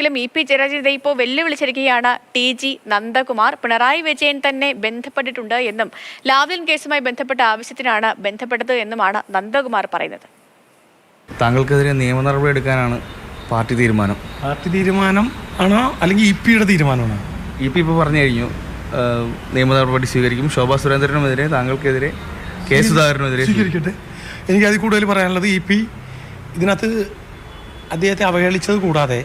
ിലും E P ജയരാജനെ ഇപ്പോൾ വെല്ലുവിളിച്ചിരിക്കുകയാണ് ടി ജി നന്ദകുമാർ. പിണറായി വിജയൻ തന്നെ ബന്ധപ്പെട്ടിട്ടുണ്ട് എന്നും ലാവ്ലിൻ കേസുമായി ബന്ധപ്പെട്ട ആവശ്യത്തിനാണ് ബന്ധപ്പെട്ടത് എന്നുമാണ് നന്ദകുമാർ പറയുന്നത്. താങ്കൾക്കെതിരെ നിയമ നടപടി എടുക്കാനാണ് പാർട്ടി തീരുമാനം. പാർട്ടി തീരുമാനം ആണോ? അല്ലെങ്കിൽ ഇ പിയുടെ തീരുമാനമാണോ? ഇ പി ഇപ്പോൾ പറഞ്ഞു കഴിഞ്ഞു നിയമ നടപടി സ്വീകരിക്കും. ശോഭാ സുരേന്ദ്രനുമെതിരെ താങ്കൾക്കെതിരെ കെ സുധാകരനുമെതിരെ സ്വീകരിക്കട്ടെ. എനിക്ക് അതിൽ കൂടുതൽ പറയാനുള്ളത് ഇ പി ഇതിനകത്ത് അദ്ദേഹത്തെ അവഹേളിച്ചത് കൂടാതെ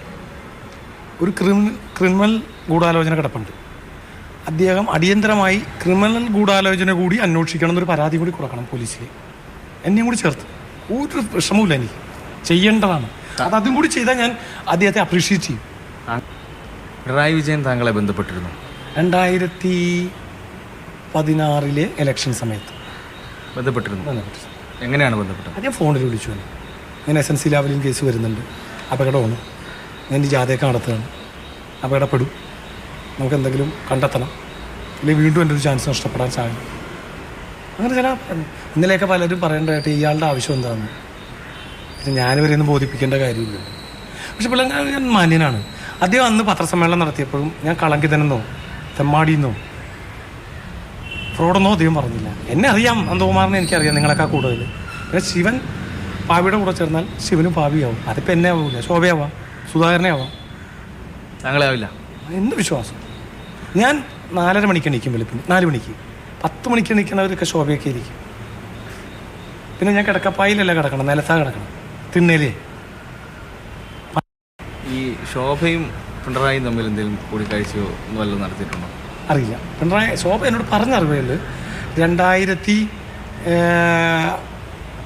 ഒരു ക്രിമിനൽ ക്രിമിനൽ ഗൂഢാലോചന കിടപ്പുണ്ട്. അദ്ദേഹം അടിയന്തരമായി ക്രിമിനൽ ഗൂഢാലോചന കൂടി അന്വേഷിക്കണം എന്നൊരു പരാതി കൂടി കൊടുക്കണം പോലീസിൽ എന്നെയും കൂടി ചേർത്ത്. ഒരു വിഷമവുമില്ല എനിക്ക്. ചെയ്യേണ്ടതാണ്. അത് അതും കൂടി ചെയ്താൽ ഞാൻ അദ്ദേഹത്തെ അപ്രീഷിയേറ്റ് ചെയ്യും. പിണറായി വിജയൻ താങ്കളെ ബന്ധപ്പെട്ടിരുന്നു. രണ്ടായിരത്തി പതിനാറിലെ ഇലക്ഷൻ സമയത്ത്. ബന്ധപ്പെട്ടിരുന്നു. ബന്ധപ്പെട്ടു എങ്ങനെയാണ് ബന്ധപ്പെട്ടത്? അദ്ദേഹം ഫോണിൽ വിളിച്ചു ഞാൻ S N C Lavalin case വരുന്നുണ്ട്. അപകടമാണ്. ഞാൻ ഈ ജാഥയൊക്കെ നടത്തുകയാണ്. അപകടപ്പെടും നമുക്ക് എന്തെങ്കിലും കണ്ടെത്തണം. അല്ലെങ്കിൽ വീണ്ടും എന്റെ ഒരു ചാൻസ് നഷ്ടപ്പെടാൻ സാധ്യത. അങ്ങനെ ചില ഇന്നലെയൊക്കെ പലരും പറയേണ്ടതായിട്ട് ഇയാളുടെ ആവശ്യം എന്താണെന്ന് പിന്നെ ഞാനിവരെ ഒന്നും ബോധിപ്പിക്കേണ്ട കാര്യമില്ല. പക്ഷെ പിള്ളേർ ഞാൻ മാന്യനാണ്. അദ്ദേഹം അന്ന് പത്രസമ്മേളനം നടത്തിയപ്പോഴും ഞാൻ കളങ്കിതനെന്നോ തെമ്മാടിയെന്നോ ഫ്രോഡെന്നോ അദ്ദേഹം പറഞ്ഞില്ല. എന്നെ അറിയാം അന്തോമാറിനെ എനിക്കറിയാം നിങ്ങളൊക്കെ കൂടുതൽ പിന്നെ ശിവൻ പാവിയുടെ കൂടെ ചേർന്നാൽ ശിവനും പാവിയാവും അതിപ്പോൾ എന്നെ ആവില്ല ശോഭയാവാം. സുധാകരനെ ആവാം താങ്കളെ ആവില്ല എന്ത് വിശ്വാസം? ഞാൻ നാലര മണിക്ക് നിൽക്കും വെളുപ്പിന്. നാല് മണിക്ക്. പത്ത് മണിക്ക് എണീക്കുന്നവരൊക്കെ ശോഭയൊക്കെ ഇരിക്കും പിന്നെ ഞാൻ കിടക്കപ്പായിലല്ല കിടക്കണം നിലത്താ കിടക്കണം. തിണ്ണേലേ. ഈ ശോഭയും പിണറായിയും തമ്മിൽ എന്തെങ്കിലും കൂടിക്കാഴ്ചയോ വല്ലതും നടത്തിയിട്ടുണ്ടോ? അറിയില്ല. പിണറായി ശോഭ എന്നോട് പറഞ്ഞറിവുണ്ട്. രണ്ടായിരത്തി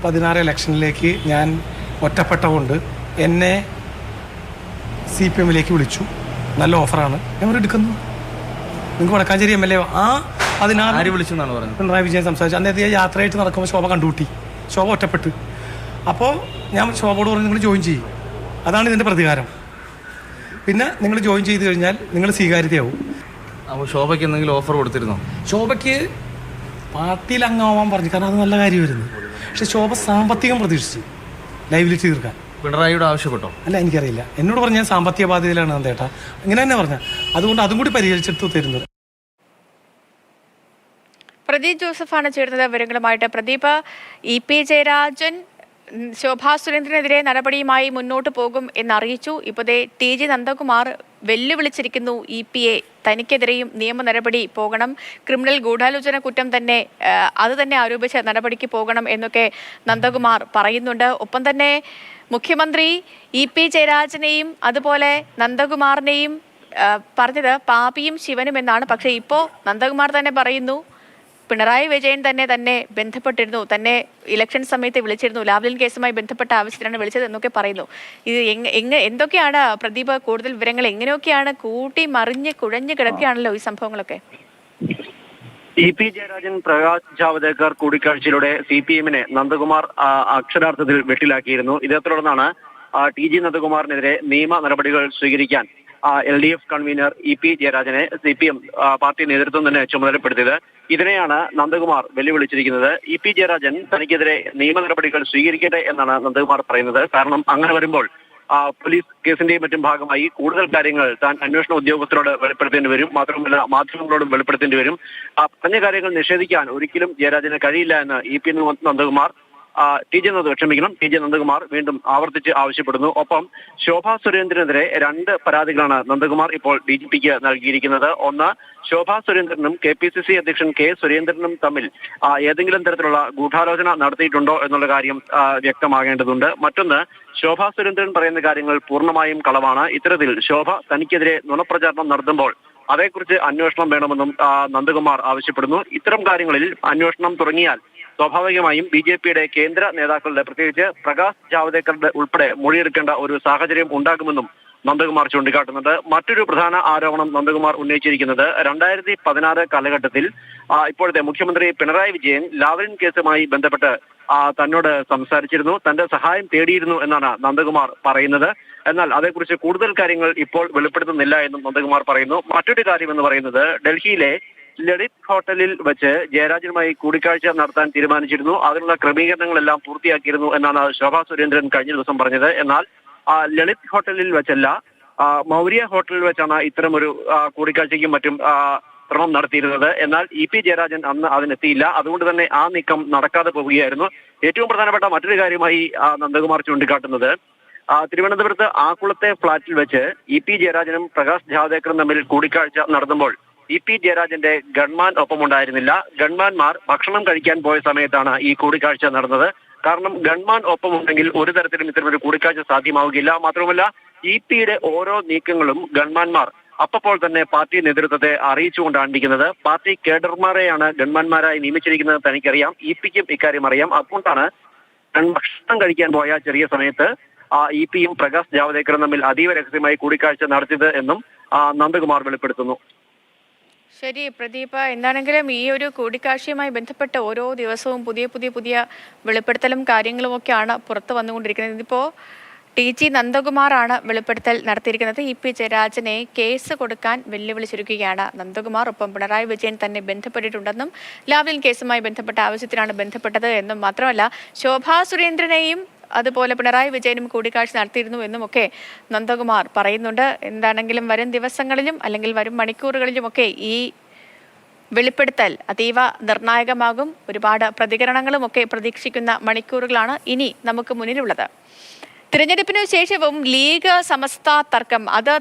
പതിനാറ് ഇലക്ഷനിലേക്ക് ഞാൻ ഒറ്റപ്പെട്ടതുകൊണ്ട് എന്നെ സി പി എമ്മിലേക്ക് വിളിച്ചു. നല്ല ഓഫറാണ്. ഞാൻ എടുക്കുന്നു. നിങ്ങൾക്ക് വടക്കാഞ്ചേരി എം എൽ എ ആ അതിനാണ് ആര് വിളിച്ചു എന്നാണ് പറഞ്ഞത്? പിണറായി വിജയൻ സംസാരിച്ചു അന്നേരത്തെ യാത്രയായിട്ട് നടക്കുമ്പോൾ ശോഭ കണ്ടുകൂട്ടി. ശോഭ ഒറ്റപ്പെട്ട്. അപ്പോൾ ഞാൻ ശോഭയോട് പറഞ്ഞു നിങ്ങൾ ജോയിൻ ചെയ്യും. അതാണ് ഇതിന്റെ പ്രതികാരം. പിന്നെ നിങ്ങൾ ജോയിൻ ചെയ്ത് കഴിഞ്ഞാൽ നിങ്ങൾ സ്വീകാര്യതയാവും. അപ്പോൾ ശോഭയ്ക്ക് എന്തെങ്കിലും ഓഫർ കൊടുത്തിരുന്നോ? ശോഭയ്ക്ക് പാർട്ടിയിൽ അംഗമാവാൻ പറഞ്ഞു. കാരണം അത് നല്ല കാര്യമായിരുന്നു. പക്ഷെ ശോഭ സാമ്പത്തികം പ്രതീക്ഷിച്ചു. ലൈവിലിറ്റി തീർക്കാൻ. പിണറായിയോട് ആവശ്യപ്പെട്ടോ? അല്ല എനിക്കറിയില്ല. എന്നോട് പറഞ്ഞ ഞാൻ സാമ്പത്തിക ബാധ്യതയിലാണ് നന്ദേട്ടാ ഇങ്ങനെ തന്നെ പറഞ്ഞ. അതുകൊണ്ട് അതും കൂടി പരിഹരിച്ചെടുത്ത് തരുന്നത്. പ്രദീപ് ജോസഫാണ് ചേരുന്നത് വിവരങ്ങളുമായിട്ട്. പ്രദീപ് ഇ പി ജയരാജൻ ശോഭാ സുരേന്ദ്രനെതിരെ നടപടിയുമായി മുന്നോട്ട് പോകും എന്നറിയിച്ചു. ഇപ്പോഴത്തെ ടി ജി നന്ദകുമാർ വെല്ലുവിളിച്ചിരിക്കുന്നു ഇ പി എ തനിക്കെതിരെയും നിയമ നടപടി പോകണം. ക്രിമിനൽ ഗൂഢാലോചന കുറ്റം തന്നെ അത് തന്നെ ആരോപിച്ച് നടപടിക്ക് പോകണം എന്നൊക്കെ നന്ദകുമാർ പറയുന്നുണ്ട്. ഒപ്പം തന്നെ മുഖ്യമന്ത്രി ഇ പി ജയരാജനെയും അതുപോലെ നന്ദകുമാറിനെയും പറഞ്ഞത് പാപിയും ശിവനും എന്നാണ് പക്ഷേ ഇപ്പോൾ നന്ദകുമാർ തന്നെ പറയുന്നു പിണറായി വിജയൻ തന്നെ തന്നെ ബന്ധപ്പെട്ടിരുന്നു തന്നെ ഇലക്ഷൻ സമയത്ത് വിളിച്ചിരുന്നു ലാവ്ലിൻ കേസുമായി ബന്ധപ്പെട്ട ആവശ്യത്തിനാണ് വിളിച്ചത് എന്നൊക്കെ പറയുന്നു. ഇത് എങ്ങ എന്തൊക്കെയാണ് പ്രദീപ് കൂടുതൽ വിവരങ്ങൾ എങ്ങനെയൊക്കെയാണ് കൂട്ടി മറിഞ്ഞ് കുഴഞ്ഞു കിടക്കുകയാണല്ലോ ഈ സംഭവങ്ങളൊക്കെ? ഇ പി ജയരാജൻ പ്രകാശ് ജാവദേക്കർ കൂടിക്കാഴ്ചയിലൂടെ സി പി എമ്മിനെ നന്ദകുമാർ അക്ഷരാർത്ഥത്തിൽ വെട്ടിലാക്കിയിരുന്നു. ഇതേ തുടർന്നാണ് ടി ജി നന്ദകുമാറിനെതിരെ നിയമ നടപടികൾ സ്വീകരിക്കാൻ L D F convener E P ജയരാജനെ C P M party നേതൃത്വം തന്നെ ചുമതലപ്പെടുത്തിയത്. ഇതിനെയാണ് നന്ദകുമാർ വെല്ലുവിളിച്ചിരിക്കുന്നത്. ഇ പി ജയരാജൻ തനിക്കെതിരെ നിയമ നടപടികൾ സ്വീകരിക്കട്ടെ എന്നാണ് നന്ദകുമാർ പറയുന്നത്. കാരണം അങ്ങനെ വരുമ്പോൾ പോലീസ് കേസിന്റെയും മറ്റും ഭാഗമായി കൂടുതൽ കാര്യങ്ങൾ താൻ അന്വേഷണ ഉദ്യോഗസ്ഥരോട് വെളിപ്പെടുത്തേണ്ടി വരും. മാത്രമല്ല മാധ്യമങ്ങളോടും വെളിപ്പെടുത്തേണ്ടി വരും. പറഞ്ഞ കാര്യങ്ങൾ നിഷേധിക്കാൻ ഒരിക്കലും ജയരാജന് കഴിയില്ല എന്ന് E P Nandakumar T J Nanda ക്ഷമിക്കണം. ടി ജെ നന്ദകുമാർ വീണ്ടും ആവർത്തിച്ച് ആവശ്യപ്പെടുന്നു. ഒപ്പം ശോഭാ സുരേന്ദ്രനെതിരെ രണ്ട് പരാതികളാണ് നന്ദകുമാർ ഇപ്പോൾ ഡി ജി പിക്ക് നൽകിയിരിക്കുന്നത്. ഒന്ന് ശോഭാ സുരേന്ദ്രനും കെ പി സി സി അധ്യക്ഷൻ കെ സുരേന്ദ്രനും തമ്മിൽ ഏതെങ്കിലും തരത്തിലുള്ള ഗൂഢാലോചന നടത്തിയിട്ടുണ്ടോ എന്നുള്ള കാര്യം വ്യക്തമാകേണ്ടതുണ്ട്. മറ്റൊന്ന് ശോഭാ സുരേന്ദ്രൻ പറയുന്ന കാര്യങ്ങൾ പൂർണമായും കളവാണ്. ഇത്തരത്തിൽ ശോഭ തനിക്കെതിരെ നുണപ്രചാരണം നടത്തുമ്പോൾ അതേക്കുറിച്ച് അന്വേഷണം വേണമെന്നും നന്ദകുമാർ ആവശ്യപ്പെടുന്നു. ഇത്തരം കാര്യങ്ങളിൽ അന്വേഷണം തുടങ്ങിയാൽ സ്വാഭാവികമായും ബി ജെ പിയുടെ കേന്ദ്ര നേതാക്കളുടെ പ്രത്യേകിച്ച് പ്രകാശ് ജാവദേക്കറുടെ ഉൾപ്പെടെ മൊഴിയെടുക്കേണ്ട ഒരു സാഹചര്യം ഉണ്ടാകുമെന്നും നന്ദകുമാർ ചൂണ്ടിക്കാട്ടുന്നുണ്ട്. മറ്റൊരു പ്രധാന ആരോപണം നന്ദകുമാർ ഉന്നയിച്ചിരിക്കുന്നത് രണ്ടായിരത്തി പതിനാറ് കാലഘട്ടത്തിൽ ഇപ്പോഴത്തെ മുഖ്യമന്ത്രി പിണറായി വിജയൻ ലാവലിൻ കേസുമായി ബന്ധപ്പെട്ട് തന്നോട് സംസാരിച്ചിരുന്നു. തന്റെ സഹായം തേടിയിരുന്നു എന്നാണ് നന്ദകുമാർ പറയുന്നത്. എന്നാൽ അതേക്കുറിച്ച് കൂടുതൽ കാര്യങ്ങൾ ഇപ്പോൾ വെളിപ്പെടുത്തുന്നില്ല എന്നും നന്ദകുമാർ പറയുന്നു. മറ്റൊരു കാര്യം എന്ന് പറയുന്നത് ഡൽഹിയിലെ ലളിത് ഹോട്ടലിൽ വെച്ച് ജയരാജനുമായി കൂടിക്കാഴ്ച നടത്താൻ തീരുമാനിച്ചിരുന്നു. അതിനുള്ള ക്രമീകരണങ്ങളെല്ലാം പൂർത്തിയാക്കിയിരുന്നു എന്നാണ് ശോഭാ സുരേന്ദ്രൻ കഴിഞ്ഞ ദിവസം പറഞ്ഞത്. എന്നാൽ ലളിത് ഹോട്ടലിൽ വെച്ചല്ല മൗര്യ ഹോട്ടലിൽ വെച്ചാണ് ഇത്തരം ഒരു കൂടിക്കാഴ്ചയ്ക്കും മറ്റും ശ്രമം നടത്തിയിരുന്നത്. എന്നാൽ ഇ പി ജയരാജൻ അന്ന് അതിനെത്തിയില്ല. അതുകൊണ്ട് തന്നെ ആ നീക്കം നടക്കാതെ പോവുകയായിരുന്നു. ഏറ്റവും പ്രധാനപ്പെട്ട മറ്റൊരു കാര്യമായി നന്ദകുമാർ ചൂണ്ടിക്കാട്ടുന്നത് തിരുവനന്തപുരത്ത് ആക്കുളത്തെ ഫ്ളാറ്റിൽ വെച്ച് ഇ പി ജയരാജനും പ്രകാശ് ജാവദേക്കറും തമ്മിൽ കൂടിക്കാഴ്ച നടത്തുമ്പോൾ ഇ പി ജയരാജന്റെ ഗൺമാൻ ഒപ്പമുണ്ടായിരുന്നില്ല. ഗൺമാൻമാർ ഭക്ഷണം കഴിക്കാൻ പോയ സമയത്താണ് ഈ കൂടിക്കാഴ്ച നടന്നത്. കാരണം ഗൺമാൻ ഒപ്പമുണ്ടെങ്കിൽ ഒരു തരത്തിലും ഇത്തരമൊരു കൂടിക്കാഴ്ച സാധ്യമാവുകയില്ല. മാത്രമല്ല ഇ പിയുടെ ഓരോ നീക്കങ്ങളും ഗൺമാൻമാർ അപ്പോൾ തന്നെ പാർട്ടി നേതൃത്വത്തെ അറിയിച്ചുകൊണ്ടാണ് ഇരിക്കുന്നത് പാർട്ടി കേഡർമാരെയാണ് ഗൺമാൻമാരായി നിയമിച്ചിരിക്കുന്നത് തനിക്കറിയാം. ഇ പിക്കും ഇക്കാര്യം അറിയാം. അതുകൊണ്ടാണ് ഭക്ഷണം കഴിക്കാൻ പോയ ചെറിയ സമയത്ത് ഇ പിയും പ്രകാശ് ജാവദേക്കറും തമ്മിൽ അതീവ രഹസ്യമായി കൂടിക്കാഴ്ച നടത്തിയത് എന്നും നന്ദകുമാർ വെളിപ്പെടുത്തുന്നു. ശരി പ്രദീപ. എന്താണെങ്കിലും ഈ ഒരു കൂടിക്കാഴ്ചയുമായി ബന്ധപ്പെട്ട് ഓരോ ദിവസവും പുതിയ പുതിയ പുതിയ വെളിപ്പെടുത്തലും കാര്യങ്ങളും ഒക്കെയാണ് പുറത്തു വന്നുകൊണ്ടിരിക്കുന്നത്. ഇതിപ്പോ ടി. ജി. നന്ദകുമാറാണ് വെളിപ്പെടുത്തൽ നടത്തിയിരിക്കുന്നത്. ഇ. പി. ജയരാജനെ കേസ് കൊടുക്കാൻ വെല്ലുവിളിച്ചിരിക്കുകയാണ്. നന്ദകുമാർ ഒപ്പം പിണറായി വിജയൻ തന്നെ ബന്ധപ്പെട്ടിട്ടുണ്ടെന്നും ലാവ്ലിൻ കേസുമായി ബന്ധപ്പെട്ട ആവശ്യത്തിനാണ് ബന്ധപ്പെട്ടത് എന്നും മാത്രമല്ല ശോഭാ സുരേന്ദ്രനെയും അതുപോലെ പിണറായി വിജയനും കൂടിക്കാഴ്ച നടത്തിയിരുന്നു എന്നുമൊക്കെ നന്ദകുമാർ പറയുന്നുണ്ട്. എന്താണെങ്കിലും വരും ദിവസങ്ങളിലും അല്ലെങ്കിൽ വരും മണിക്കൂറുകളിലുമൊക്കെ ഈ വെളിപ്പെടുത്തൽ അതീവ നിർണായകമാകും. ഒരുപാട് പ്രതികരണങ്ങളും ഒക്കെ പ്രതീക്ഷിക്കുന്ന മണിക്കൂറുകളാണ് ഇനി നമുക്ക് മുന്നിലുള്ളത്. തിരഞ്ഞെടുപ്പിനു ശേഷവും ലീഗ് സമസ്ത തർക്കം. അത്